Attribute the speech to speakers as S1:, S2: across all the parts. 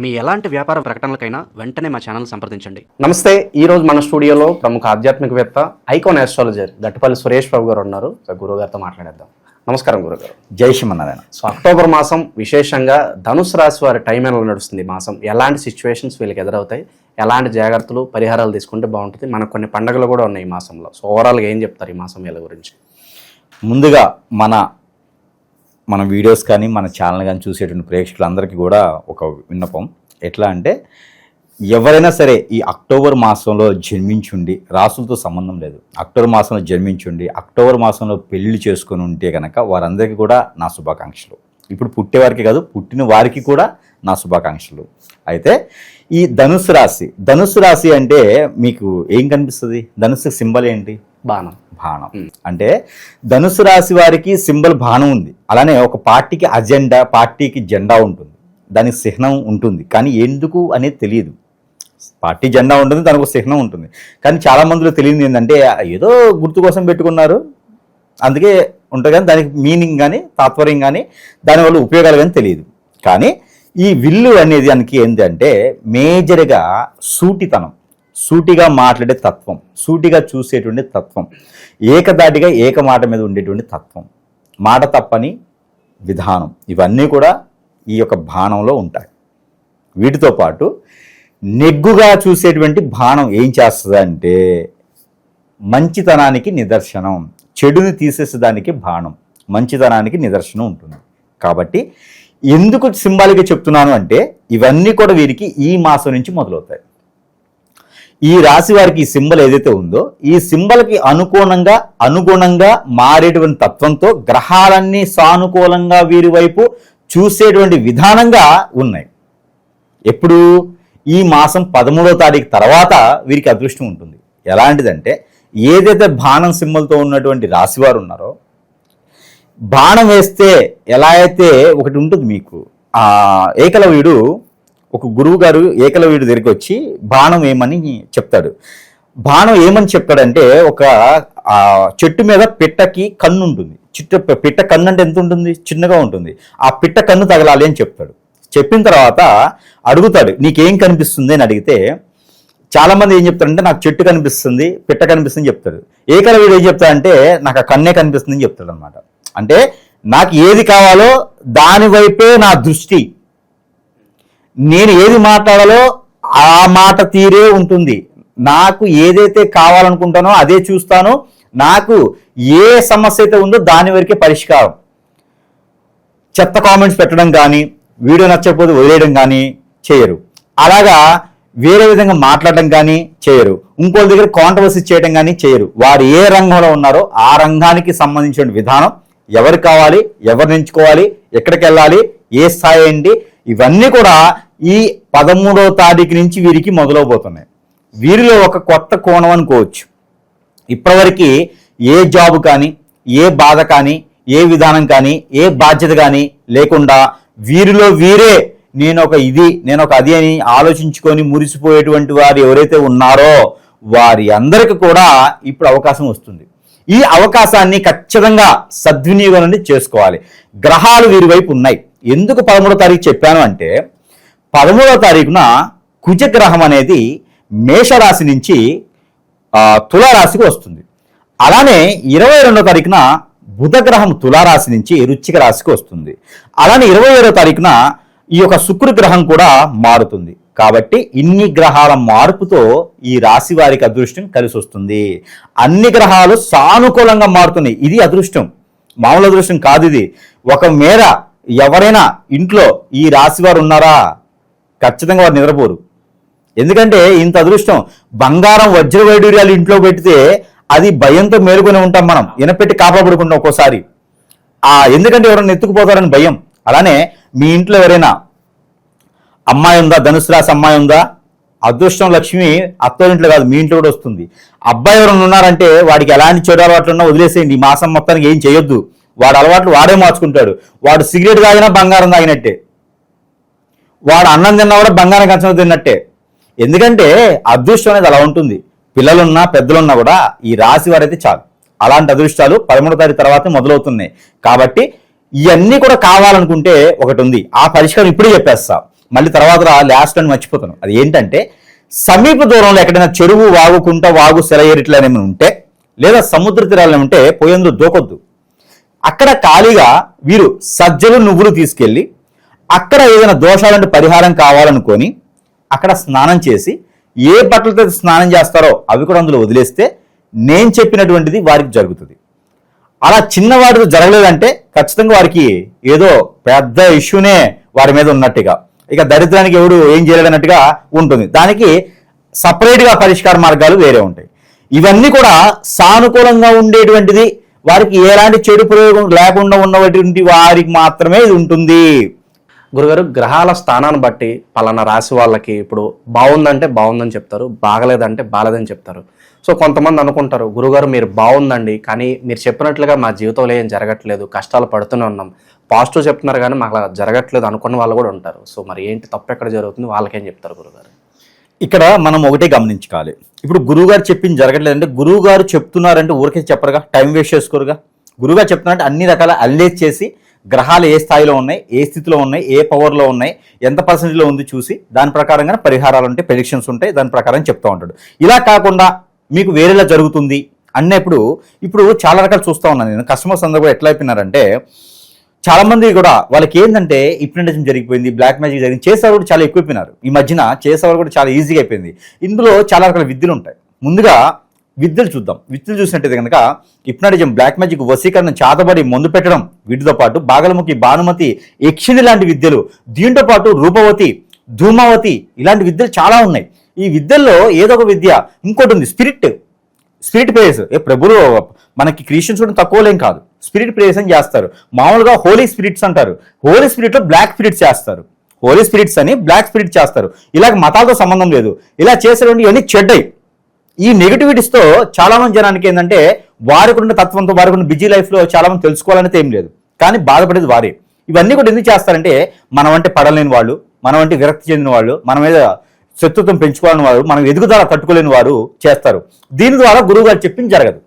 S1: మీ ఎలాంటి వ్యాపార ప్రకటనలకైనా వెంటనే మా ఛానల్ సంప్రదించండి.
S2: నమస్తే ఈ రోజు మన స్టూడియోలో ప్రముఖ ఆధ్యాత్మికవేత్త ఐకాన్ ఆస్ట్రాలజర్ గట్టుపల్లి సురేష్ బాబు గారు ఉన్నారు. సో గురువు గారితో మాట్లాడేద్దాం. నమస్కారం గురుగారు
S3: జై శ్రీమన్నారాయణ.
S2: సో అక్టోబర్ మాసం విశేషంగా ధనుసు రాశి వారి టైం ఎలా నడుస్తుంది ఈ మాసం. ఎలాంటి సిచ్యువేషన్స్ వీళ్ళకి ఎదురవుతాయి? ఎలాంటి జాగ్రత్తలు పరిహారాలు తీసుకుంటే బాగుంటుంది? మనకు కొన్ని పండుగలు కూడా ఉన్నాయి ఈ మాసంలో. సో ఓవరాల్గా ఏం చెప్తారు ఈ మాసం వీళ్ళ గురించి?
S3: ముందుగా మన మన వీడియోస్ కానీ మన ఛానల్ కానీ చూసేటువంటి ప్రేక్షకులందరికీ కూడా ఒక విన్నపం. ఎట్లా అంటే ఎవరైనా సరే ఈ అక్టోబర్ మాసంలో జన్మించుండి రాసులతో సంబంధం లేదు. అక్టోబర్ మాసంలో జన్మించుండి అక్టోబర్ మాసంలో పెళ్ళి చేసుకొని ఉంటే కనుక వారందరికీ కూడా నా శుభాకాంక్షలు. ఇప్పుడు పుట్టేవారికి కాదు పుట్టిన వారికి కూడా నా శుభాకాంక్షలు. అయితే ఈ ధనుసు రాశి ధనుసు రాశి అంటే మీకు ఏం కనిపిస్తుంది? ధనుసు సింబల్ ఏంటి?
S2: బాణం.
S3: బాణం. అంటే ధనుసు రాశి వారికి సింబల్ బాణం ఉంది. అలానే ఒక పార్టీకి అజెండా పార్టీకి జెండా ఉంటుంది. దానికి చిహ్నం ఉంటుంది. కానీ ఎందుకు అనేది తెలియదు. పార్టీ జెండా ఉంటుంది దానికి ఒక చిహ్నం ఉంటుంది. కానీ చాలా మందిలో తెలియదు ఏంటంటే ఏదో గుర్తు కోసం పెట్టుకున్నారు. అందుకే ఉంటుంది కానీ దానికి మీనింగ్ కానీ తాత్పర్యం కానీ దానివల్ల ఉపయోగాలు కానీ తెలియదు. కానీ ఈ విల్లు అనేది దానికి ఏంటంటే మేజర్గా సూటితనం. సూటిగా మాట్లాడే తత్వం సూటిగా చూసేటువంటి తత్వం ఏకదాటిగా ఏక మాట మీద ఉండేటువంటి తత్వం మాట తప్పని విధానం. ఇవన్నీ కూడా ఈ యొక్క బాణంలో ఉంటాయి. వీటితో పాటు నెగ్గుగా చూసేటువంటి బాణం ఏం చేస్తుంది అంటే మంచితనానికి నిదర్శనం చెడుని తీసేసేదానికి బాణం మంచితనానికి నిదర్శనం ఉంటుంది. కాబట్టి ఎందుకు సింబాలిక్గా చెప్తున్నాను అంటే ఇవన్నీ కూడా వీరికి ఈ మాసం నుంచి మొదలవుతాయి. ఈ రాశి వారికి ఈ సింబల్ ఏదైతే ఉందో ఈ సింబల్కి అనుగుణంగా అనుగుణంగా మారేటువంటి తత్వంతో గ్రహాలన్నీ సానుకూలంగా వీరి వైపు చూసేటువంటి విధానంగా ఉన్నాయి. ఎప్పుడు? ఈ మాసం పదమూడో తారీఖు తర్వాత వీరికి అదృష్టం ఉంటుంది. ఎలాంటిదంటే ఏదైతే బాణం సింబల్తో ఉన్నటువంటి రాశివారు ఉన్నారో బాణం వేస్తే ఎలా అయితే ఒకటి ఉంటుంది మీకు. ఏకలవ్యుడు ఒక గురువు గారు ఏకలవ్యుడి దగ్గరికి వచ్చి బాణం ఏమని చెప్తాడు? బాణం ఏమని చెప్తాడంటే ఒక చెట్టు మీద పిట్టకి కన్ను ఉంటుంది చిట్ట పిట్ట కన్ను అంటే ఎంత ఉంటుంది? చిన్నగా ఉంటుంది. ఆ పిట్ట కన్ను తగలాలి అని చెప్తాడు. చెప్పిన తర్వాత అడుగుతాడు నీకేం కనిపిస్తుంది? అని అడిగితే చాలామంది ఏం చెప్తారంటే నాకు చెట్టు కనిపిస్తుంది పిట్ట కనిపిస్తుంది చెప్తాడు. ఏకలవ్యుడు ఏం చెప్తాడంటే నాకు ఆ కన్నే కనిపిస్తుంది అని చెప్తాడు అనమాట అంటే నాకు ఏది కావాలో దాని వైపే నా దృష్టి. నేను ఏది మాట్లాడాలో ఆ మాట తీరే ఉంటుంది. నాకు ఏదైతే కావాలనుకుంటానో అదే చూస్తాను. నాకు ఏ సమస్య అయితే ఉందో దాని వరకే పరిష్కారం. చెత్త కామెంట్స్ పెట్టడం కానీ వీడియో నచ్చకపోతే వదిలేయడం కానీ చేయరు. అలాగా వేరే విధంగా మాట్లాడడం కానీ చేయరు. ఇంకోళ్ళ దగ్గర కాంట్రవర్సీ చేయడం కానీ చేయరు. వారు ఏ రంగంలో ఉన్నారో ఆ రంగానికి సంబంధించిన విధానం ఎవరు కావాలి ఎవరిని ఎంచుకోవాలి ఎక్కడికి వెళ్ళాలి ఏ స్థాయి ఏంటి ఇవన్నీ కూడా ఈ పదమూడవ తారీఖు నుంచి వీరికి మొదలవబోతున్నాయి. వీరిలో ఒక కొత్త కోణం అనుకోవచ్చు. ఇప్పటివరకు ఏ జాబ్ కానీ ఏ బాధ కానీ ఏ విధానం కానీ ఏ బాధ్యత కానీ లేకుండా వీరిలో వీరే నేను ఒక ఇది నేను ఒక అది అని ఆలోచించుకొని మురిసిపోయేటువంటి వారు ఎవరైతే ఉన్నారో వారి అందరికి కూడా ఇప్పుడు అవకాశం వస్తుంది. ఈ అవకాశాన్ని ఖచ్చితంగా సద్వినియోగం అనేది చేసుకోవాలి. గ్రహాలు వీరి వైపు ఉన్నాయి. ఎందుకు పదమూడో తారీఖు చెప్పాను అంటే పదమూడవ తారీఖున కుజగ్రహం అనేది మేషరాశి నుంచి తులారాశికి వస్తుంది. అలానే ఇరవై రెండో తారీఖున బుధగ్రహం తులారాశి నుంచి రుచిక రాశికి వస్తుంది. అలానే ఇరవై ఏడో తారీఖున ఈ యొక్క శుక్రగ్రహం కూడా మారుతుంది. కాబట్టి ఇన్ని గ్రహాల మార్పుతో ఈ రాశి వారికి అదృష్టం కలిసి వస్తుంది. అన్ని గ్రహాలు సానుకూలంగా మారుతున్నాయి. ఇది అదృష్టం. మామూలు అదృష్టం కాదు ఇది. ఒక మేర ఎవరైనా ఇంట్లో ఈ రాశి వారు ఉన్నారా? ఖచ్చితంగా వారు నిద్రపోరు. ఎందుకంటే ఇంత అదృష్టం బంగారం వజ్ర వైడూర్యాలు ఇంట్లో పెడితే అది భయంతో మేలుకొని ఉంటాం మనం. ఇనపెట్టి కాపాడుకుంటాం ఒక్కోసారి. ఆ ఎందుకంటే ఎవరైనా ఎత్తుకుపోతారని భయం. అలానే మీ ఇంట్లో ఎవరైనా అమ్మాయి ఉందా ధనుసు రాశి అమ్మాయి ఉందా? అదృష్టం లక్ష్మి అత్తోరింట్లో కాదు మీ ఇంట్లో కూడా వస్తుంది. అబ్బాయి ఎవరైనా ఉన్నారంటే వాడికి ఎలాంటి చెడు అలవాట్లున్నా వదిలేసేయండి. ఈ మాసం మొత్తానికి ఏం చేయొద్దు. వాడు అలవాట్లు వాడే మార్చుకుంటాడు. వాడు సిగరెట్ తాగినా బంగారం తాగినట్టే. వాడు అన్నం తిన్నా కూడా బంగారం కంచం తిన్నట్టే. ఎందుకంటే అదృష్టం అనేది అలా ఉంటుంది. పిల్లలున్నా పెద్దలున్నా కూడా ఈ రాశి వారైతే చాలు. అలాంటి అదృష్టాలు పదమూడో తారీఖు తర్వాత మొదలవుతున్నాయి. కాబట్టి ఇవన్నీ కూడా కావాలనుకుంటే ఒకటి ఉంది. ఆ పరిష్కారం ఇప్పుడే చెప్పేస్తా. మళ్ళీ తర్వాత లాస్ట్ అని మర్చిపోతాను. అది ఏంటంటే సమీప దూరంలో ఎక్కడైనా చెరువు వాగు కుంట వాగు సెలయేరిట్లు అనేవి ఉంటే లేదా సముద్ర తీరాలు ఉంటే పోయేందుకు దూకొద్దు. అక్కడ ఖాళీగా వీరు సజ్జలు నువ్వులు తీసుకెళ్ళి అక్కడ ఏదైనా దోషాలంటే పరిహారం కావాలనుకొని అక్కడ స్నానం చేసి ఏ బట్టలతో స్నానం చేస్తారో అవి కూడా అందులో వదిలేస్తే నేను చెప్పినటువంటిది వారికి జరుగుతుంది. అలా చిన్నవాడితో జరగలేదంటే ఖచ్చితంగా వారికి ఏదో పెద్ద ఇష్యూనే వారి మీద ఉన్నట్టుగా. ఇక దరిద్రానికి ఎవడు ఏం చేయలేదన్నట్టుగా ఉంటుంది. దానికి సపరేట్గా పరిష్కార మార్గాలు వేరే ఉంటాయి. ఇవన్నీ కూడా సానుకూలంగా ఉండేటువంటిది వారికి ఎలాంటి చెడు ప్రయోగం లేకుండా ఉన్నటువంటి వారికి మాత్రమే ఇది ఉంటుంది.
S2: గురుగారు గ్రహాల స్థానాన్ని బట్టి పలానా రాశి వాళ్ళకి ఇప్పుడు బాగుందంటే బాగుందని చెప్తారు బాగలేదంటే బాగలేదని చెప్తారు. సో కొంతమంది అనుకుంటారు గురుగారు మీరు బాగుందండి కానీ మీరు చెప్పినట్లుగా మా జీవితంలో ఏం జరగట్లేదు కష్టాలు పడుతూనే ఉన్నాం. పాజిటివ్ చెప్తున్నారు కానీ మాకు అలా జరగట్లేదు అనుకున్న వాళ్ళు కూడా ఉంటారు. సో మరి ఏంటి తప్పు ఎక్కడ జరుగుతుంది? వాళ్ళకేం చెప్తారు గురుగారు?
S3: ఇక్కడ మనం ఒకటే గమనించుకోవాలి. ఇప్పుడు గురువు గారు చెప్పింది జరగట్లేదంటే అంటే గారు చెప్తున్నారంటే ఊరికే చెప్పరుగా టైం వేస్ట్ చేసుకోరుగా. గురువుగారు చెప్తున్నారంటే అన్ని రకాల అల్లేజ్ చేసి గ్రహాలు ఏ స్థాయిలో ఉన్నాయి ఏ స్థితిలో ఉన్నాయి ఏ పవర్లో ఉన్నాయి ఎంత పర్సెంటేజ్లో ఉంది చూసి దాని ప్రకారంగా పరిహారాలు ఉంటాయి ప్రెడిక్షన్స్ ఉంటాయి దాని ప్రకారం చెప్తూ ఉంటాడు. ఇలా కాకుండా మీకు వేరేలా జరుగుతుంది అన్నప్పుడు ఇప్పుడు చాలా రకాలు చూస్తూ ఉన్నాను నేను. కస్టమర్స్ అందరూ కూడా ఎట్లా అయిపోయినారంటే చాలా మంది కూడా వాళ్ళకి ఏంటంటే హిప్నటిజం జరిగిపోయింది బ్లాక్ మ్యాజిక్ జరిగింది చేసేవారు కూడా చాలా ఎక్కువైపోయినారు. ఈ మధ్యన చేసేవారు కూడా చాలా ఈజీగా అయిపోయింది. ఇందులో చాలా రకాల విద్యలు ఉంటాయి. ముందుగా విద్యలు చూద్దాం. విద్యలు చూసినట్టయితే కనుక హిప్నటిజం బ్లాక్ మ్యాజిక్ వసీకరణ చాతబడి మందు పెట్టడం వీటితో పాటు బాగలముఖి భానుమతి యక్షిణి లాంటి విద్యలు దీంతో పాటు రూపవతి ధూమావతి ఇలాంటి విద్యలు చాలా ఉన్నాయి. ఈ విద్యల్లో ఏదో ఒక విద్య ఇంకోటి ఉంది స్పిరిట్ స్పిరిట్ ప్రేయర్స్ ఏ ప్రభులు మనకి క్రిస్టియన్స్ కూడా తక్కువ లేం కాదు. స్పిరిట్ ప్రేయర్స్ అని చేస్తారు. మామూలుగా హోలీ స్పిరిట్స్ అంటారు. హోలీ స్పిరిట్లో బ్లాక్ స్పిరిట్స్ చేస్తారు. హోలీ స్పిరిట్స్ అని బ్లాక్ స్పిరిట్ చేస్తారు. ఇలాగ మతాలతో సంబంధం లేదు. ఇలా చేసేటువంటి ఇవన్నీ చెడ్డయి ఈ నెగిటివిటీస్తో చాలామంది జనానికి ఏంటంటే వారికి ఉన్న తత్వంతో వారికి ఉన్న బిజీ లైఫ్లో చాలామంది తెలుసుకోవాలనేది ఏం లేదు. కానీ బాధపడేది వారే. ఇవన్నీ కూడా ఎందుకు చేస్తారంటే మనం అంటే పడలేని వాళ్ళు మనం అంటే విరక్తి చెందిన వాళ్ళు మన మీద శత్రుత్వం పెంచుకోవాలని వారు మనం ఎదుగుదల తట్టుకోలేని వారు చేస్తారు. దీని ద్వారా గురువు గారు చెప్పింది జరగదు.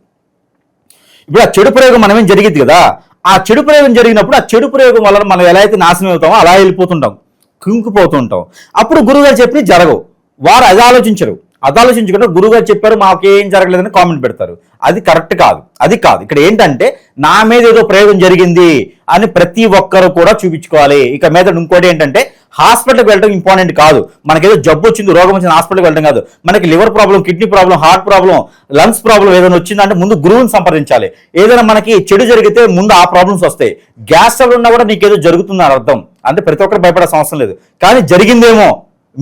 S3: ఇప్పుడు ఆ చెడు ప్రయోగం మనమేం జరిగింది కదా? ఆ చెడు ప్రయోగం జరిగినప్పుడు ఆ చెడు ప్రయోగం వల్ల మనం ఎలా అయితే నాశనం అవుతామో అలా వెళ్ళిపోతుంటాం. కుంగిపోతుంటాం అప్పుడు గురువుగారు చెప్పి జరగవు. వారు అది ఆలోచించరు. అది ఆలోచించకుండా గురువుగారు చెప్పారు మాకేం జరగలేదని కామెంట్ పెడతారు. అది కరెక్ట్ కాదు. అది కాదు. ఇక్కడ ఏంటంటే నా మీద ఏదో ప్రయోగం జరిగింది అని ప్రతి ఒక్కరు కూడా చూపించుకోవాలి. ఇక మీద ఇంకోటి ఏంటంటే హాస్పిటల్కి వెళ్ళడం ఇంపార్టెంట్ కాదు. మనకేదో జబ్బు వచ్చింది రోగం వచ్చింది హాస్పిటల్కి వెళ్ళడం కాదు. మనకి liver problem kidney problem heart problem lungs problem ఏదైనా వచ్చిందంటే ముందు గురువుని సంప్రదించాలి. ఏదైనా మనకి చెడు జరిగితే ముందు ఆ ప్రాబ్లమ్స్ వస్తాయి. గ్యాస్ ట్రబుల్ ఉన్నా కూడా నీకేదో జరుగుతుందని అర్థం. అంటే ప్రతి ఒక్కరు భయపడే అవసరం లేదు. కానీ జరిగిందేమో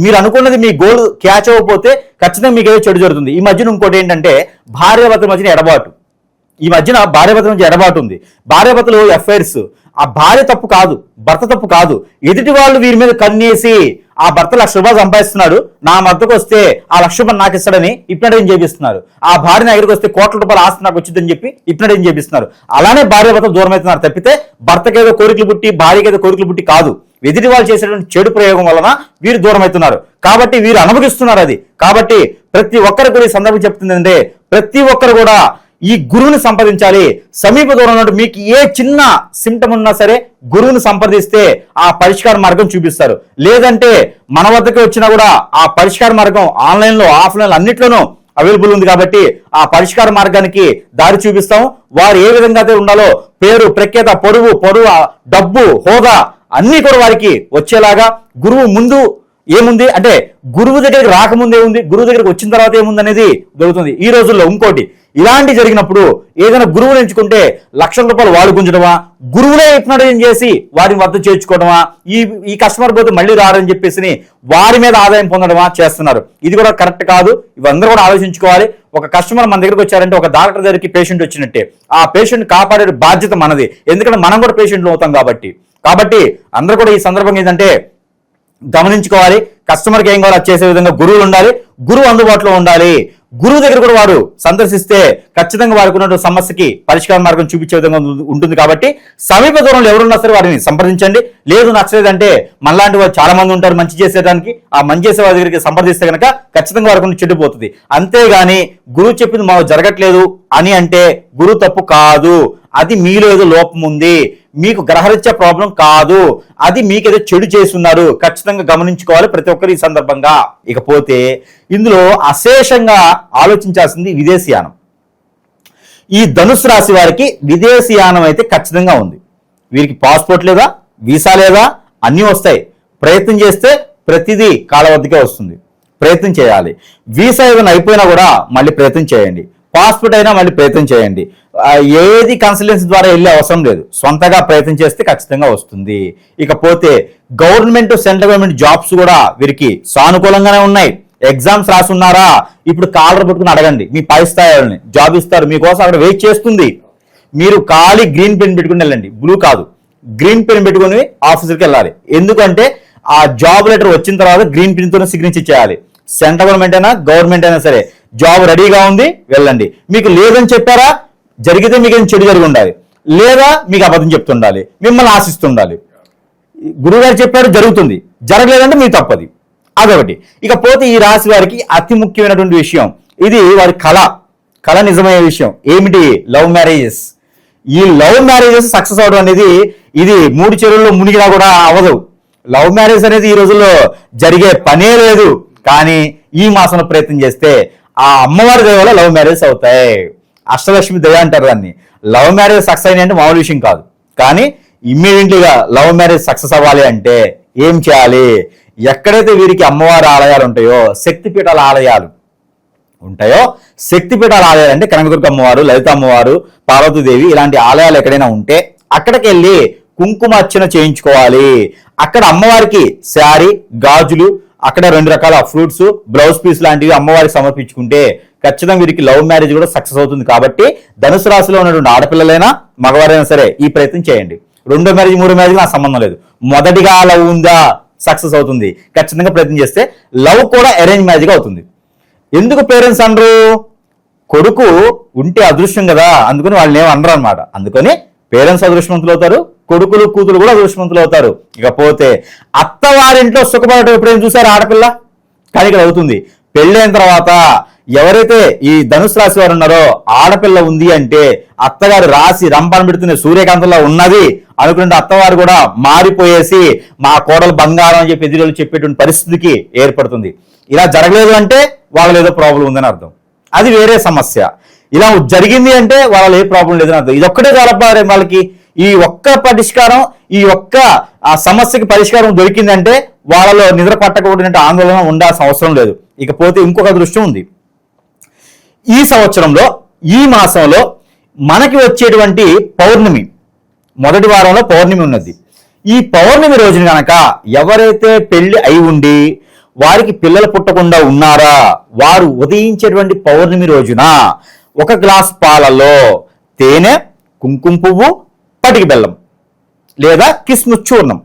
S3: మీరు అనుకున్నది మీ గోల్ క్యాచ్ అవ్వకపోతే ఖచ్చితంగా మీకు ఏదో చెడు జరుగుతుంది. ఈ మధ్యన ఇంకోటి ఏంటంటే భార్యాభర్తల మధ్యన ఎడబాటు. ఈ మధ్యన భార్యాభర్తల మధ్య ఎడబాటు ఉంది. భార్యాభర్తలు ఎఫ్ఐఆర్స్ ఆ భార్య తప్పు కాదు భర్త తప్పు కాదు. ఎదుటి వాళ్ళు వీరి మీద కన్నేసి ఆ భర్త లక్ష రూపాయలు సంపాదిస్తున్నాడు నా మద్దతుకు వస్తే ఆ లక్ష రూపాయలు నాకు ఇస్తాడని ఇప్పినడేం చేపిస్తున్నారు? ఆ భార్య దగ్గరికి వస్తే కోట్ల రూపాయల ఆస్తి నాకు వచ్చిందని చెప్పి ఇప్పినడేం చేపిస్తున్నారు? అలానే భార్య భర్త దూరం అవుతున్నారు తప్పితే భర్తకేదో కోరికలు పుట్టి భార్యకేదో కోరికలు పుట్టి కాదు. ఎదుటి వాళ్ళు చేసేటువంటి చెడు ప్రయోగం వలన వీరు దూరం అవుతున్నారు కాబట్టి వీరు అనుభవిస్తున్నారు అది. కాబట్టి ప్రతి ఒక్కరు కూడా ఈ సందర్భం చెప్తుంది అంటే ప్రతి ఒక్కరు కూడా ఈ గురువుని సంప్రదించాలి. సమీప దూరంలో మీకు ఏ చిన్న సిమ్టమ్ ఉన్నా సరే గురువుని సంప్రదిస్తే ఆ పరిష్కార మార్గం చూపిస్తారు. లేదంటే మన వద్దకు వచ్చినా కూడా ఆ పరిష్కార మార్గం ఆన్లైన్లో ఆఫ్లైన్లో అన్నిట్లోనూ అవైలబుల్ ఉంది కాబట్టి ఆ పరిష్కార మార్గానికి దారి చూపిస్తాం వారు ఏ విధంగా అయితే ఉండాలో పేరు ప్రఖ్యాత పొరుగు పొరుగు డబ్బు హోదా అన్నీ కూడా వారికి వచ్చేలాగా గురువు ముందు ఏముంది? అంటే గురువు దగ్గరికి రాకముందు ఏముంది గురువు దగ్గరికి వచ్చిన తర్వాత ఏముంది అనేది దొరుకుతుంది ఈ రోజుల్లో ఇంకోటి ఇలాంటి జరిగినప్పుడు ఏదైనా గురువుని ఎంచుకుంటే లక్షల రూపాయలు వాడు గుంజడమా? గురువులే హిప్నటైజం చేసి వారిని వద్ద చేర్చుకోవడమా? ఈ ఈ కస్టమర్ పోతే మళ్ళీ రారని చెప్పేసి వారి మీద ఆదాయం పొందడమా చేస్తున్నారు. ఇది కూడా కరెక్ట్ కాదు. ఇవందరూ కూడా ఆలోచించుకోవాలి. ఒక కస్టమర్ మన దగ్గరికి వచ్చారంటే ఒక డాక్టర్ దగ్గరికి పేషెంట్ వచ్చినట్టే. ఆ పేషెంట్ కాపాడే బాధ్యత మనది. ఎందుకంటే మనం కూడా పేషెంట్లు అవుతాం కాబట్టి. కాబట్టి అందరూ కూడా ఈ సందర్భంగా ఏంటంటే గమనించుకోవాలి. కస్టమర్కి ఏం కావాలో చేసే విధంగా గురువులు ఉండాలి. గురువు అందుబాటులో ఉండాలి. గురువు దగ్గర కూడా వారు సందర్శిస్తే ఖచ్చితంగా వారికి ఉన్న సమస్యకి పరిష్కార మార్గం చూపించే విధంగా ఉంటుంది కాబట్టి సమీప దూరంలో ఎవరున్నా సరే వారిని సంప్రదించండి. లేదు నచ్చలేదంటే మనలాంటి వారు చాలా మంది ఉంటారు మంచి చేసేదానికి ఆ మంచి చేసే వారి దగ్గరికి సంప్రదిస్తే కనుక ఖచ్చితంగా వారికి ఉన్న చెడిపోతుంది. అంతేగాని గురువు చెప్పింది మాకు జరగట్లేదు అని అంటే గురువు తప్పు కాదు. అది మీలో ఏదో లోపం ఉంది. మీకు గ్రహరీత్యా ప్రాబ్లం కాదు. అది మీకు ఏదో చెడు చేస్తున్నారు. ఖచ్చితంగా గమనించుకోవాలి ప్రతి ఒక్కరు ఈ సందర్భంగా. ఇకపోతే ఇందులో అశేషంగా ఆలోచించాల్సింది విదేశీయానం ఈ ధనుసు రాశి వారికి విదేశీయానం అయితే ఖచ్చితంగా ఉంది. వీరికి పాస్పోర్ట్ లేదా వీసా లేదా అన్నీ వస్తాయి. ప్రయత్నం చేస్తే ప్రతిదీ కాలవద్దకే వస్తుంది. ప్రయత్నం చేయాలి. వీసా ఏదైనా అయిపోయినా కూడా మళ్ళీ ప్రయత్నం చేయండి. పాస్పోర్ట్ అయినా మళ్ళీ ప్రయత్నం చేయండి. ఏది కన్సల్టెన్సీ ద్వారా వెళ్ళే అవసరం లేదు. సొంతగా ప్రయత్నం చేస్తే ఖచ్చితంగా వస్తుంది. ఇకపోతే గవర్నమెంట్ సెంట్రల్ గవర్నమెంట్ జాబ్స్ కూడా వీరికి సానుకూలంగానే ఉన్నాయి. ఎగ్జామ్స్ రాసున్నారా? ఇప్పుడు కాలర్ పట్టుకుని అడగండి. మీ పై స్థాయి వాళ్ళని జాబ్ ఇస్తారు. మీకోసం అక్కడ వెయిట్ చేస్తుంది. మీరు ఖాళీ గ్రీన్ పెన్ పెట్టుకుని వెళ్ళండి. బ్లూ కాదు. గ్రీన్ పెన్ పెట్టుకుని ఆఫీసర్కి వెళ్ళాలి. ఎందుకంటే ఆ జాబ్ లెటర్ వచ్చిన తర్వాత గ్రీన్ పెన్ సిగ్నేచర్ చేయాలి సెంట్రల్ గవర్నమెంట్ అయినా గవర్నమెంట్ అయినా సరే జాబ్ రెడీగా ఉంది వెళ్ళండి. మీకు లేదని చెప్పారా? జరిగితే మీకు ఏం చెడు జరిగి ఉండాలి. లేదా మీకు అబద్ధం చెప్తుండాలి. మిమ్మల్ని ఆశిస్తుండాలి. గురువుగారు చెప్పారు జరుగుతుంది. జరగలేదంటే మీ తప్పది. అదొకటి. ఇకపోతే ఈ రాశి వారికి అతి ముఖ్యమైనటువంటి విషయం ఇది వారి కళ. కళ నిజమయ్యే విషయం. ఏమిటి? Love marriages. ఈ లవ్ మ్యారేజెస్ సక్సెస్ అవడం అనేది ఇది మూడు చెరువుల్లో మునిగినా కూడా అవ్వదు లవ్ మ్యారేజ్ అనేది ఈ రోజుల్లో జరిగే పనే లేదు. కానీ ఈ మాసంలో ప్రయత్నం చేస్తే ఆ అమ్మవారి దయ వల్ల లవ్ మ్యారేజ్ అవుతాయి. అష్టలక్ష్మి దయ అంటారు దాన్ని. లవ్ మ్యారేజ్ సక్సెస్ అయిన అంటే మామూలు విషయం కాదు. కానీ ఇమ్మీడియట్లీగా లవ్ మ్యారేజ్ సక్సెస్ అవ్వాలి అంటే ఏం చేయాలి? ఎక్కడైతే వీరికి అమ్మవారి ఆలయాలు ఉంటాయో శక్తిపీఠాల ఆలయాలు ఉంటాయో శక్తిపీఠాల ఆలయాలు అంటే కనకదుర్గ అమ్మవారు లలిత అమ్మవారు పార్వతీదేవి ఇలాంటి ఆలయాలు ఎక్కడైనా ఉంటే అక్కడికి వెళ్ళి కుంకుమ అర్చన చేయించుకోవాలి. అక్కడ అమ్మవారికి శారీ గాజులు అక్కడ రెండు రకాల ఫ్రూట్స్ బ్లౌజ్ పీస్ లాంటివి అమ్మవారికి సమర్పించుకుంటే ఖచ్చితంగా వీరికి లవ్ మ్యారేజ్ కూడా సక్సెస్ అవుతుంది కాబట్టి ధనుసు రాశిలో ఉన్నటువంటి ఆడపిల్లలైనా మగవారైనా సరే ఈ ప్రయత్నం చేయండి. రెండో మ్యారేజ్ మూడో మ్యారేజ్ నాకు సంబంధం లేదు. మొదటిగా లవ్ ఉందా సక్సెస్ అవుతుంది. ఖచ్చితంగా ప్రయత్నం చేస్తే లవ్ కూడా అరేంజ్ మ్యారేజ్ అవుతుంది. ఎందుకు పేరెంట్స్ అనరు? కొడుకు ఉంటే అదృష్టం కదా అందుకని వాళ్ళని ఏం అనరు అనమాట అందుకని పేరెంట్స్ అదృష్టవంతులు అవుతారు కొడుకులు కూతురు కూడా అదృష్టవంతులు అవుతారు. ఇకపోతే అత్తవారింట్లో సుఖపడటం ఎప్పుడైనా చూసారు ఆడపిల్ల? కానీ ఇక్కడ అవుతుంది. పెళ్ళైన తర్వాత ఎవరైతే ఈ ధనుసు రాశి వారు ఉన్నారో ఆడపిల్ల ఉంది అంటే అత్తగారు రాసి రంపాన్ని పెడుతున్న సూర్యకాంతంలో ఉన్నది అనుకుంటే అత్తవారు కూడా మారిపోయేసి మా కోడలు బంగారం అని చెప్పి ఎదురు చెప్పేటువంటి పరిస్థితికి ఏర్పడుతుంది. ఇలా జరగలేదు అంటే వాళ్ళలో ఏదో ప్రాబ్లం ఉందని అర్థం. అది వేరే సమస్య. ఇలా జరిగింది అంటే వాళ్ళు ఏ ప్రాబ్లం లేదు అర్థం ఇది ఒక్కటే కలపాలి వాళ్ళకి ఈ ఒక్క పరిష్కారం ఈ ఒక్క ఆ సమస్యకి పరిష్కారం దొరికిందంటే వాళ్ళలో నిద్ర పట్టకూడదంటే ఆందోళన ఉండాల్సిన అవసరం లేదు. ఇకపోతే ఇంకొక దృష్టి ఉంది. ఈ సంవత్సరంలో ఈ మాసంలో మనకి వచ్చేటువంటి పౌర్ణమి మొదటి వారంలో పౌర్ణమి ఉన్నది. ఈ పౌర్ణమి రోజున కనుక ఎవరైతే పెళ్ళి అయి ఉండి వారికి పిల్లలు పుట్టకుండా ఉన్నారా వారు ఉదయించేటువంటి పౌర్ణమి రోజున ఒక గ్లాస్ పాలలో తేనె కుంకుమ పువ్వు పటికి బెల్లం లేదా కిస్మిస్ చూర్ణం.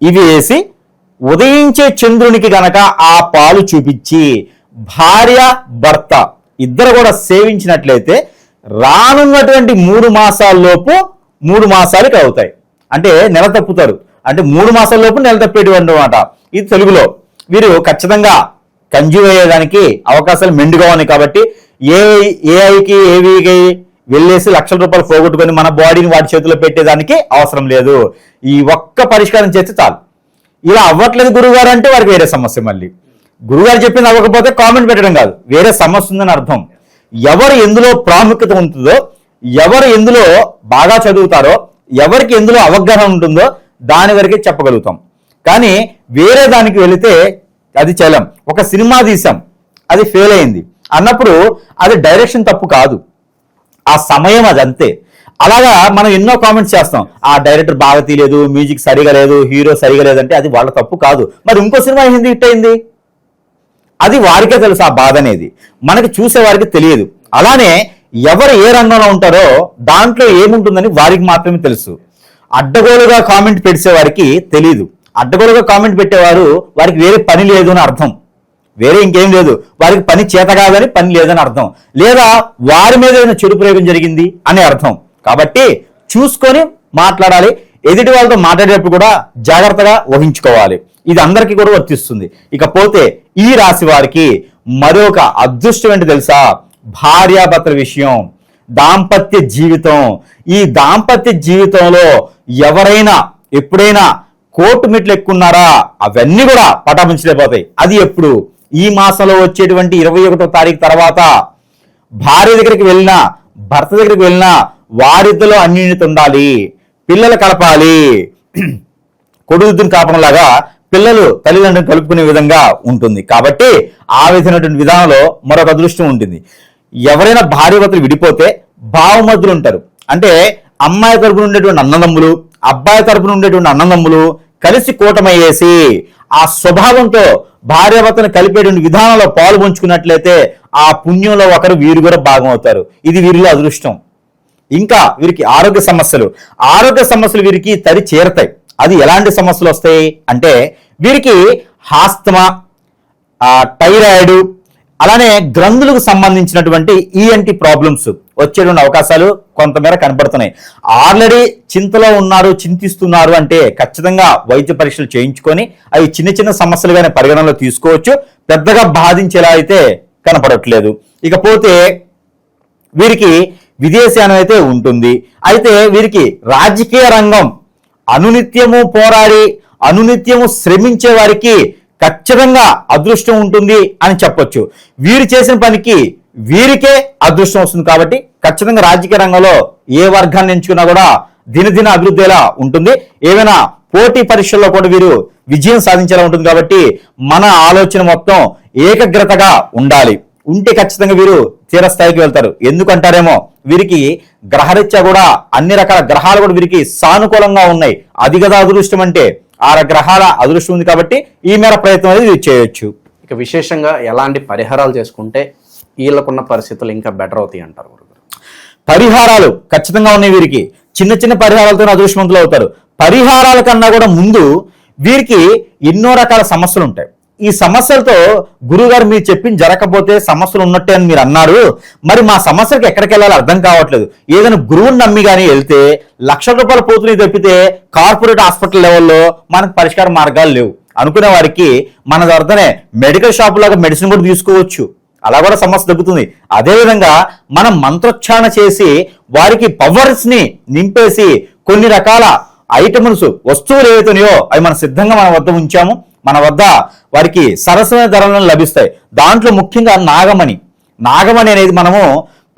S3: ఇవి వేసి ఉదయించే చంద్రునికి గనక ఆ పాలు చూపించి భార్య భర్త ఇద్దరు కూడా సేవించినట్లయితే రానున్నటువంటి మూడు మాసాల్లోపు మూడు మాసాలకి అవుతాయి. అంటే నెల తప్పుతారు. అంటే మూడు మాసాల్లోపు నెల తప్పేటువంటి మాట ఇది తెలుగులో. వీరు ఖచ్చితంగా కన్జ్యూమ్ అయ్యేదానికి అవకాశాలు మెండుగా ఉన్నాయి కాబట్టి ఏ ఏఐకి ఏవికి వెళ్ళేసి లక్షల రూపాయలు పోగొట్టుకొని మన బాడీని వాటి చేతిలో పెట్టేదానికి అవసరం లేదు. ఈ ఒక్క పరిష్కారం చేస్తే చాలు. ఇలా అవ్వట్లేదు గురుగారు అంటే వారికి వేరే సమస్య మళ్ళీ. గురుగారు చెప్పింది అవ్వకపోతే కామెంట్ పెట్టడం కాదు. వేరే సమస్య ఉందని అర్థం. ఎవరు ఎందులో ప్రాముఖ్యత ఉంటుందో ఎవరు ఎందులో బాగా చదువుతారో ఎవరికి ఎందులో అవగాహన ఉంటుందో దాని వరకే చెప్పగలుగుతాం. కానీ వేరే దానికి వెళితే అది చలం. ఒక సినిమా తీసాం అది ఫెయిల్ అయింది. అన్నప్పుడు అది డైరెక్షన్ తప్పు కాదు. ఆ సమయం అది అంతే. అలాగా మనం ఎన్నో కామెంట్స్ చేస్తాం. ఆ డైరెక్టర్ బాగా తీయలేదు మ్యూజిక్ సరిగా లేదు హీరో సరిగా లేదంటే అది వాళ్ళ తప్పు కాదు. మరి ఇంకో సినిమా హిందీ హిట్ అయింది. అది వారికే తెలుసు ఆ బాధ అనేది. మనకి చూసే వారికి తెలియదు. అలానే ఎవరు ఏ రంగంలో ఉంటారో దాంట్లో ఏముంటుందని వారికి మాత్రమే తెలుసు. అడ్డగోలుగా కామెంట్ పెట్టే వారికి తెలియదు అడ్డగోలుగా కామెంట్ పెట్టేవారు వారికి వేరే పని లేదు అని అర్థం. వేరే ఇంకేం లేదు. వారికి పని చేత కాదని పని లేదని అర్థం. లేదా వారి మీద ఏదైనా చెడు ప్రయోగం జరిగింది అనే అర్థం. కాబట్టి చూసుకొని మాట్లాడాలి. ఎదుటి వాళ్ళతో మాట్లాడేటప్పుడు కూడా జాగ్రత్తగా వహించుకోవాలి. ఇది అందరికీ కూడా వర్తిస్తుంది. ఇకపోతే ఈ రాశి వారికి మరొక అదృష్టం ఏంటి తెలుసా? భార్యాభర్తల విషయం. దాంపత్య జీవితం. ఈ దాంపత్య జీవితంలో ఎవరైనా ఎప్పుడైనా కోర్టు మెట్లు ఎక్కున్నారా? అవన్నీ కూడా పటాపించలేకపోతాయి అది ఎప్పుడు? ఈ మాసంలో వచ్చేటువంటి ఇరవై ఒకటో తారీఖు తర్వాత భార్య దగ్గరికి వెళ్ళినా భర్త దగ్గరికి వెళ్ళినా వారిద్దలో అన్యూన్యత ఉండాలి. పిల్లలు కలపాలి. కొడుకుని కాపడంలాగా పిల్లలు తల్లిదండ్రులు కలుపుకునే విధంగా ఉంటుంది. కాబట్టి ఆ విధమైనటువంటి విధానంలో మరొక అదృష్టం ఉంటుంది. ఎవరైనా భార్య భర్తలు విడిపోతే భావమతులు ఉంటారు. అంటే అమ్మాయి తరపున ఉండేటువంటి అన్నదమ్ములు అబ్బాయి తరపున ఉండేటువంటి అన్నదమ్ములు కలిసి కూటమయ్యేసి ఆ స్వభావంతో భార్యాభర్తను కలిపేటువంటి విధానంలో పాలు పంచుకున్నట్లయితే ఆ పుణ్యంలో ఒకరు వీరు కూడా భాగం అవుతారు ఇది వీరిలో అదృష్టం. ఇంకా వీరికి ఆరోగ్య సమస్యలు. ఆరోగ్య సమస్యలు వీరికి తరి చేరతాయి. అది ఎలాంటి సమస్యలు వస్తాయి? అంటే వీరికి హాస్తమా టైరాయిడ్ అలానే గ్రంథులకు సంబంధించినటువంటి ఈఎన్టీ ప్రాబ్లమ్స్ వచ్చేటువంటి అవకాశాలు కొంతమేర కనబడుతున్నాయి. ఆల్రెడీ చింతలో ఉన్నారు చింతిస్తున్నారు అంటే ఖచ్చితంగా వైద్య పరీక్షలు చేయించుకొని అవి చిన్న చిన్న సమస్యలుగానే పరిగణనలో తీసుకోవచ్చు. పెద్దగా బాధించేలా అయితే కనపడట్లేదు. ఇకపోతే వీరికి విదేశానం అయితే ఉంటుంది. అయితే వీరికి రాజకీయ రంగం అనునిత్యము పోరాడి అనునిత్యము శ్రమించే వారికి ఖచ్చితంగా అదృష్టం ఉంటుంది అని చెప్పొచ్చు. వీరు చేసిన పనికి వీరికే అదృష్టం వస్తుంది కాబట్టి ఖచ్చితంగా రాజకీయ రంగంలో ఏ వర్గాన్ని ఎంచుకున్నా కూడా దినదిన అభివృద్ధిలా ఉంటుంది? ఏమైనా పోటీ పరీక్షల్లో కూడా వీరు విజయం సాధించేలా ఉంటుంది కాబట్టి మన ఆలోచన మొత్తం ఏకగ్రతగా ఉండాలి. ఉంటే ఖచ్చితంగా వీరు తీరస్థాయికి వెళ్తారు. ఎందుకంటారేమో వీరికి గ్రహరీత్యా కూడా అన్ని రకాల గ్రహాలు కూడా వీరికి సానుకూలంగా ఉన్నాయి. అది కదా అదృష్టం అంటే ఆ గ్రహాల అదృష్టం ఉంది కాబట్టి ఈ మేర ప్రయత్నం అనేది చేయొచ్చు.
S2: ఇక విశేషంగా ఎలాంటి పరిహారాలు చేసుకుంటే వీళ్ళకున్న పరిస్థితులు ఇంకా బెటర్ అవుతాయి అంటారు
S3: పరిహారాలు ఖచ్చితంగా ఉన్నాయి వీరికి. చిన్న చిన్న పరిహారాలతో అదృష్టవంతులు అవుతారు. పరిహారాల కన్నా కూడా ముందు వీరికి ఎన్నో రకాల సమస్యలు ఉంటాయి. ఈ సమస్యలతో గురుగారు మీరు చెప్పింది జరగకపోతే సమస్యలు ఉన్నట్టే అని మీరు అన్నారు. మరి మా సమస్యలకు ఎక్కడికి వెళ్ళాలో అర్థం కావట్లేదు. ఏదైనా గురువుని నమ్మి కానీ వెళ్తే లక్ష రూపాయల పోతుని తప్పితే కార్పొరేట్ హాస్పిటల్ లెవెల్లో మనకు పరిష్కార మార్గాలు లేవు. అనుకునే వారికి మన అర్థమే మెడికల్ షాప్ లాగా మెడిసిన్ కూడా తీసుకోవచ్చు. అలా కూడా సమస్య తగ్గుతుంది. అదేవిధంగా మనం మంత్రోచ్చారణ చేసి వారికి పవర్స్ని నింపేసి కొన్ని రకాల ఐటమ్స్ వస్తువులు ఏవైతున్నాయో అవి మనం సిద్ధంగా మన వద్ద ఉంచాము. మన వద్ద వారికి సరసమైన ధరలను లభిస్తాయి. దాంట్లో ముఖ్యంగా నాగమణి. నాగమణి అనేది మనము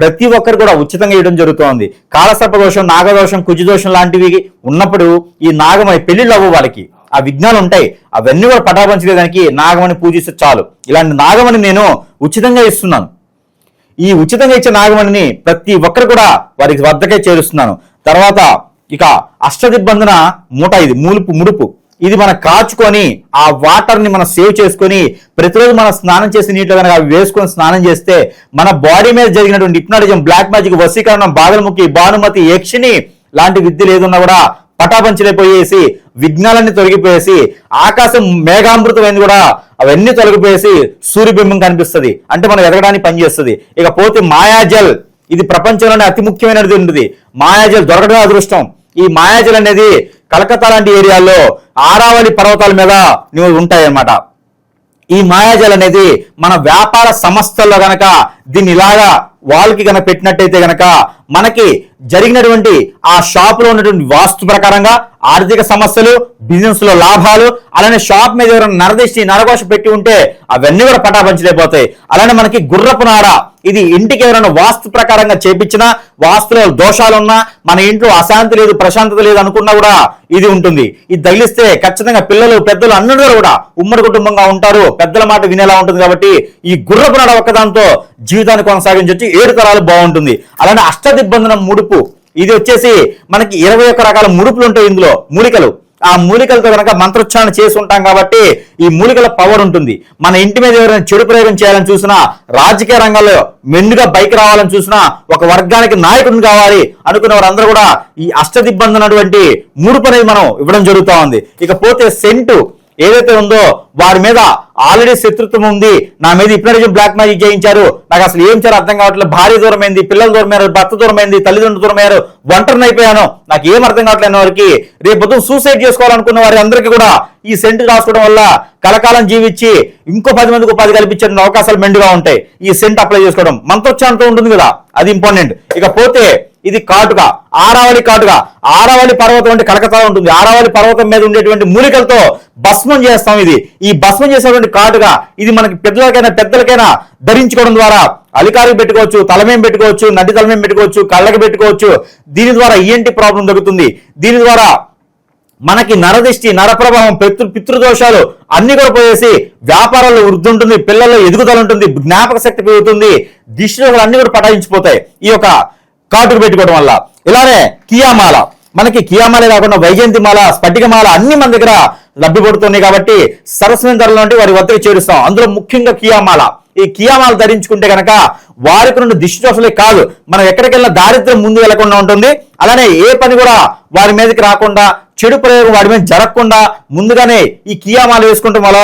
S3: ప్రతి ఒక్కరు కూడా ఉచితంగా ఇవ్వడం జరుగుతోంది. కాలసర్ప దోషం నాగదోషం కుజదోషం లాంటివి ఉన్నప్పుడు ఈ నాగమణి పెళ్ళిళ్ళు అవ్వు వాళ్ళకి. ఆ విఘ్నాలు ఉంటాయి. అవన్నీ కూడా పటాపంచలేదానికి నాగమణి పూజిస్తే చాలు. ఇలాంటి నాగమణి నేను ఉచితంగా ఇస్తున్నాను. ఈ ఉచితంగా ఇచ్చే నాగమణిని ప్రతి ఒక్కరు కూడా వారికి వద్దకే చేరుస్తున్నాను. తర్వాత ఇక అష్టదిబ్బందన మూట ఇది మూలుపు ముడుపు. ఇది మనం కాచుకొని ఆ వాటర్ని మనం సేవ్ చేసుకొని ప్రతిరోజు మనం స్నానం చేసి నీటిలో కనుక అవి వేసుకొని స్నానం చేస్తే మన బాడీ మీద జరిగినటువంటి హిప్నాటిజం బ్లాక్ మ్యాజిక్ వశీకరణం బాగలముఖి భానుమతి యక్షిని లాంటి విద్యలు ఏదున్నా కూడా పటాపంచలైపోయేసి విఘ్నాలన్నీ తొలగిపోయేసి ఆకాశం మేఘామృతమైంది కూడా అవన్నీ తొలగిపోయేసి సూర్యబింబం కనిపిస్తుంది. అంటే మనం ఎదగడానికి పనిచేస్తుంది ఇక పోతే మాయాజల్. ఇది ప్రపంచంలోనే అతి ముఖ్యమైనది ఉంటుంది. మాయాజల్ దొరకడం అదృష్టం. ఈ మాయాజల్ అనేది కలకత్తా లాంటి ఏరియాల్లో ఆరావళి పర్వతాల మీద నువ్వు ఉంటాయన్నమాట. ఈ మాయాజల్ అనేది మన వ్యాపార సంస్థల్లో గనక దీన్ని ఇలాగా వాళ్ళకి గనక పెట్టినట్టయితే గనక మనకి జరిగినటువంటి ఆ షాప్లో ఉన్నటువంటి వాస్తు ప్రకారంగా ఆర్థిక సమస్యలు బిజినెస్లో లాభాలు అలానే షాప్ మీద ఎవరైనా నరదిష్టి నరకోశ పెట్టి ఉంటే అవన్నీ కూడా పటాపంచలేకపోతాయి అలానే మనకి గుర్రపు నార ఇది ఇంటికి ఎవరైనా వాస్తు ప్రకారంగా చేపించినా వాస్తులో దోషాలున్నా మన ఇంట్లో అశాంతి లేదు ప్రశాంతత లేదు అనుకున్నా కూడా ఇది ఉంటుంది. ఇది తగిలిస్తే ఖచ్చితంగా పిల్లలు పెద్దలు అందరూ కూడా. ఉమ్మడి కుటుంబంగా ఉంటారు పెద్దల మాట వినేలా ఉంటుంది కాబట్టి ఈ గుర్రపు నాడ ఒక్కదాంతో జీవితాన్ని కొనసాగించవచ్చు ఏడు తరాలు బాగుంటుంది. అలానే అష్టదిబ్బంధనం ముడుపు ఇది వచ్చేసి మనకి ఇరవై ఒక్క రకాల ముడుపులు ఉంటాయి ఇందులో మూలికలు. ఆ మూలికలతో కనుక మంత్రోచ్చారణ చేసి ఉంటాం కాబట్టి ఈ మూలికల పవర్ ఉంటుంది. మన ఇంటి మీద ఎవరైనా చెడు ప్రయోగం చేయాలని చూసినా రాజకీయ రంగంలో మెండుగా బైక్ రావాలని చూసినా ఒక వర్గానికి నాయకుడిని కావాలి అనుకున్న వారందరూ కూడా ఈ అష్టదిబ్బందినటువంటి మూడుపు అనేది మనం ఇవ్వడం జరుగుతూ ఉంది. ఇకపోతే సెంటు ఏదైతే ఉందో వారి మీద ఆల్రెడీ శత్రుత్వం ఉంది. నా మీద ఇప్పటి బ్లాక్ మ్యాజిక్ చేయించారు. నాకు అసలు ఏం చేయాలో అర్థం కావట్లేదు. భార్య దూరమైంది పిల్లలు దూరమయ్యారు భర్త దూరమైంది తల్లిదండ్రులు దూరమయ్యారు. ఒంటరిని అయిపోయాను. నాకు ఏం అర్థం కావట్లేదు వారికి రేపు పొద్దున సూసైడ్ చేసుకోవాలనుకున్న వారి అందరికీ కూడా ఈ సెంట్ రాసుకోవడం వల్ల కలకాలం జీవించి ఇంకో పది మందికి ఉపాధి కల్పించే అవకాశాలు మెండుగా ఉంటాయి. ఈ సెంట్ అప్లై చేసుకోవడం మంత్రోచ్చారంతో ఉంటుంది కదా? అది ఇంపార్టెంట్ ఇక పోతే ఇది కాటుక. ఆరావళి కాటుక. ఆరావళి పర్వతం అంటే కలకత్తా ఉంటుంది. ఆరావళి పర్వతం మీద ఉండేటువంటి మూలికలతో భస్మం చేస్తాం ఇది. ఈ భస్మం చేసేటువంటి కాటుగా ఇది మనకి పెద్దలకైనా పెద్దలకైనా ధరించుకోవడం ద్వారా అలికారికి పెట్టుకోవచ్చు తలమేం పెట్టుకోవచ్చు నడ్డి తలమేం పెట్టుకోవచ్చు కళ్ళకి పెట్టుకోవచ్చు. దీని ద్వారా ఏంటి ప్రాబ్లం దొరుకుతుంది దీని ద్వారా మనకి నరదిష్టి నరప్రభావం పితృ పితృదోషాలు అన్ని కూడా పోయేసి వ్యాపారాల్లో వృద్ధి ఉంటుంది పిల్లల్లో ఎదుగుదల ఉంటుంది జ్ఞాపక శక్తి పెరుగుతుంది దిష్టి అన్ని కూడా పటాయించిపోతాయి ఈ యొక్క కాటుకు పెట్టుకోవడం వల్ల. ఇలానే కియామాల. మనకి కియామాలే కాకుండా వైజయంతిమాల స్ఫటికమాల అన్ని మన దగ్గర లభ్యపడుతున్నాయి కాబట్టి సరస్వతి ధరలు అంటే వారి వద్దకు చేరుస్తాం. అందులో ముఖ్యంగా కియామాల ఈ కియామాలు ధరించుకుంటే కనుక వారికి నుండి దిష్టిదోషలే కాదు మనం ఎక్కడికెళ్ళినా దారిద్ర్యం ముందు వెళ్ళకుండా ఉంటుంది. అలానే ఏ పని కూడా వారి మీదకి రాకుండా చెడు ప్రయోగం వాడి మీద జరగకుండా ముందుగానే ఈ కియామాలు వేసుకుంటాం వల్ల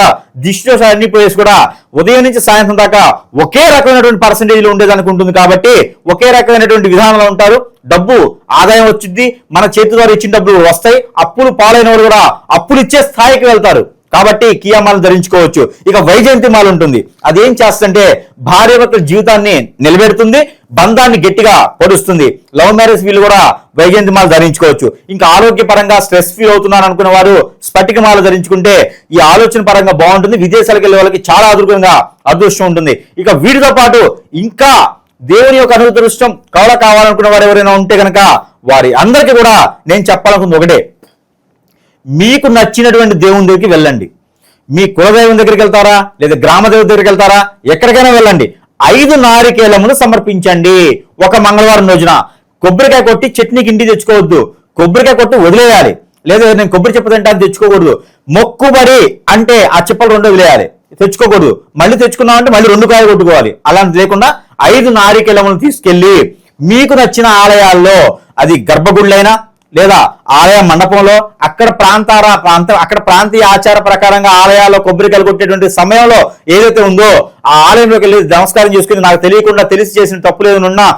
S3: దిష్టి అన్ని ప్లేస్ కూడా ఉదయం నుంచి సాయంత్రం దాకా ఒకే రకమైనటువంటి పర్సంటేజ్లు ఉండేదానికి ఉంటుంది కాబట్టి ఒకే రకమైనటువంటి విధానంలో ఉంటారు. డబ్బు ఆదాయం వచ్చింది మన చేతి ద్వారా ఇచ్చిన డబ్బులు వస్తాయి. అప్పులు పాలైన వాళ్ళు కూడా అప్పులు ఇచ్చే స్థాయికి వెళ్తారు. కాబట్టి కియా మాల ధరించుకోవచ్చు. ఇక వైజయంతి మాల ఉంటుంది. అదేం చేస్తుంటే భార్య భర్తల జీవితాన్ని నిలబెడుతుంది బంధాన్ని గట్టిగా పొడుస్తుంది. లవ్ మ్యారేజ్ వీళ్ళు కూడా వైజయంతి మాల ధరించుకోవచ్చు. ఇంకా ఆరోగ్యపరంగా స్ట్రెస్ ఫీల్ అవుతున్నారు అనుకున్న వారు స్ఫటిక మాల ధరించుకుంటే ఈ ఆలోచన పరంగా బాగుంటుంది. విదేశాలకు వెళ్ళే వాళ్ళకి చాలా అదృష్టంగా అదృష్టం ఉంటుంది. ఇక వీటితో పాటు ఇంకా దేవుని యొక్క అనుదృష్టం కవల కావాలనుకున్న వారు ఎవరైనా ఉంటే కనుక వారి అందరికీ కూడా నేను చెప్పాలనుకుంది ఒకటే. మీకు నచ్చినటువంటి దేవుని దగ్గరికి వెళ్ళండి. మీ కులదైవం దగ్గరికి వెళ్తారా? లేదా గ్రామదేవ దగ్గరికి వెళ్తారా? ఎక్కడికైనా వెళ్ళండి. ఐదు నారికేలములు సమర్పించండి. ఒక మంగళవారం రోజున కొబ్బరికాయ కొట్టి చట్నీకి కిండి తెచ్చుకోవద్దు. కొబ్బరికాయ కొట్టి వదిలేయాలి. లేదా నేను కొబ్బరి చెప్ప తింటాను తెచ్చుకోకూడదు. మొక్కుబడి అంటే ఆ చెప్పలు రెండు వదిలేయాలి. తెచ్చుకోకూడదు. మళ్ళీ తెచ్చుకున్నామంటే మళ్ళీ రెండు కాయలు కొట్టుకోవాలి. అలాంటి లేకుండా ఐదు నారికేలములు తీసుకెళ్ళి మీకు నచ్చిన ఆలయాల్లో అది గర్భగుళ్ళైనా లేదా ఆలయ మండపంలో అక్కడ ప్రాంతార ప్రాంత అక్కడ ప్రాంతీయ ఆచార ప్రకారంగా ఆలయాల్లో కొబ్బరికాయలు కొట్టేటువంటి సమయంలో ఏదైతే ఉందో ఆ ఆలయంలోకి వెళ్ళి నమస్కారం చేసుకుని నాకు తెలియకుండా తెలిసి చేసిన తప్పులు ఏమైనా ఉన్నా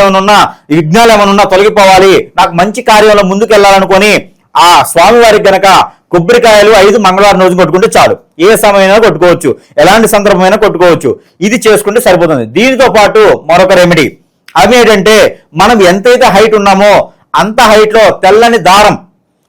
S3: ఏమైనా విఘ్నాలు ఏమైనా ఉన్నా తొలగిపోవాలి. నాకు మంచి కార్యంలో ముందుకు వెళ్ళాలనుకొని ఆ స్వామివారికి గనక కొబ్బరికాయలు ఐదు మంగళవారం రోజు కొట్టుకుంటే చాలు. ఏ సమయమైనా కొట్టుకోవచ్చు. ఎలాంటి సందర్భమైనా కొట్టుకోవచ్చు. ఇది చేసుకుంటే సరిపోతుంది. దీనితో పాటు మరొక రెమెడీ అవి ఏంటంటే మనం ఎంతైతే హైట్ ఉన్నామో అంత హైట్లో తెల్లని దారం.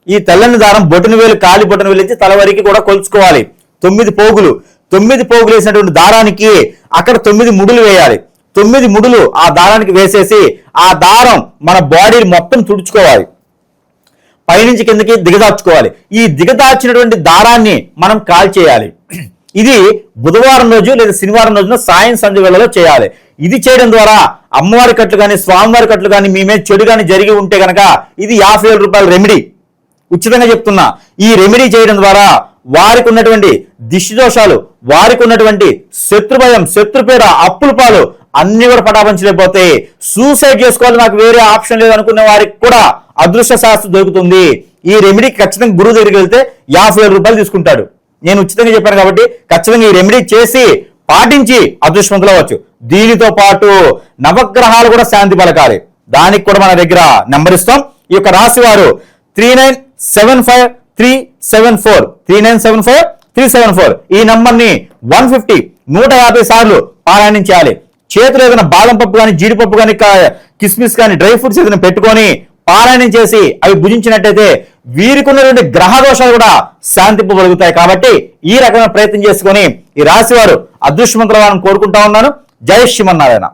S3: ఈ తెల్లని దారం బొటన వేలు కాలి బొటన వేలు ఇచ్చి తల వరకు కూడా కొలుచుకోవాలి. తొమ్మిది పోగులు. తొమ్మిది పోగులు వేసినటువంటి దారానికి అక్కడ తొమ్మిది ముడులు వేయాలి. తొమ్మిది ముడులు ఆ దారానికి వేసేసి ఆ దారం మన బాడీని మొత్తం తుడుచుకోవాలి. పైనుంచి కిందకి దిగదార్చుకోవాలి ఈ దిగదార్చినటువంటి దారాన్ని మనం కాల్ చేయాలి ఇది బుధవారం రోజు లేదా శనివారం రోజున సాయం సంధ్య వేళలో చేయాలి. ఇది చేయడం ద్వారా అమ్మవారి కట్లు కానీ స్వామివారి కట్లు కానీ మీ మీద చెడు కానీ జరిగి ఉంటే కనుక ఇది యాభై వేల రూపాయల రెమెడీ ఉచితంగా చెప్తున్నా ఈ రెమెడీ చేయడం ద్వారా వారికి ఉన్నటువంటి దిష్టి దోషాలు వారికి ఉన్నటువంటి శత్రు భయం శత్రుపేడ అప్పుల పాలు అన్ని కూడా పటాపంచలేకపోతే సూసైడ్ చేసుకోవాలి నాకు వేరే ఆప్షన్ లేదు అనుకునే వారికి కూడా అదృష్ట శాస్త్రం దొరుకుతుంది. ఈ రెమెడీ ఖచ్చితంగా గురువు దగ్గరికి వెళ్తే యాభై వేల రూపాయలు తీసుకుంటాడు. నేను ఉచితంగా చెప్పాను కాబట్టి ఖచ్చితంగా ఈ రెమెడీ చేసి పాటించి అదృష్టవంతులు అవ్వచ్చు. దీనితో పాటు నవగ్రహాలు కూడా శాంతి పలకాలి. దానికి కూడా మన దగ్గర నెంబర్ ఇస్తాం. ఈ యొక్క రాశి వారు three nine seven five three seven four three nine seven five three seven four. ఈ నంబర్ని వన్ ఫిఫ్టీ నూట యాభై సార్లు పారాయణం చేయాలి. చేతిలో ఏదైనా బాదం పప్పు కానీ జీడిపప్పు కానీ కిస్మిస్ కానీ డ్రై ఫ్రూట్స్ ఏదైనా పెట్టుకొని పారాయణం చేసి అవి భుజించినట్టయితే వీరికి ఉన్నటువంటి గ్రహ దోషాలు కూడా శాంతింపగలుగుతాయి కాబట్టి ఈ రకమైన ప్రయత్నం చేసుకొని ఈ రాశి వారు అదృష్టవంతులను కోరుకుంటా ఉన్నాను. జై శ్రీమన్నారాయణ.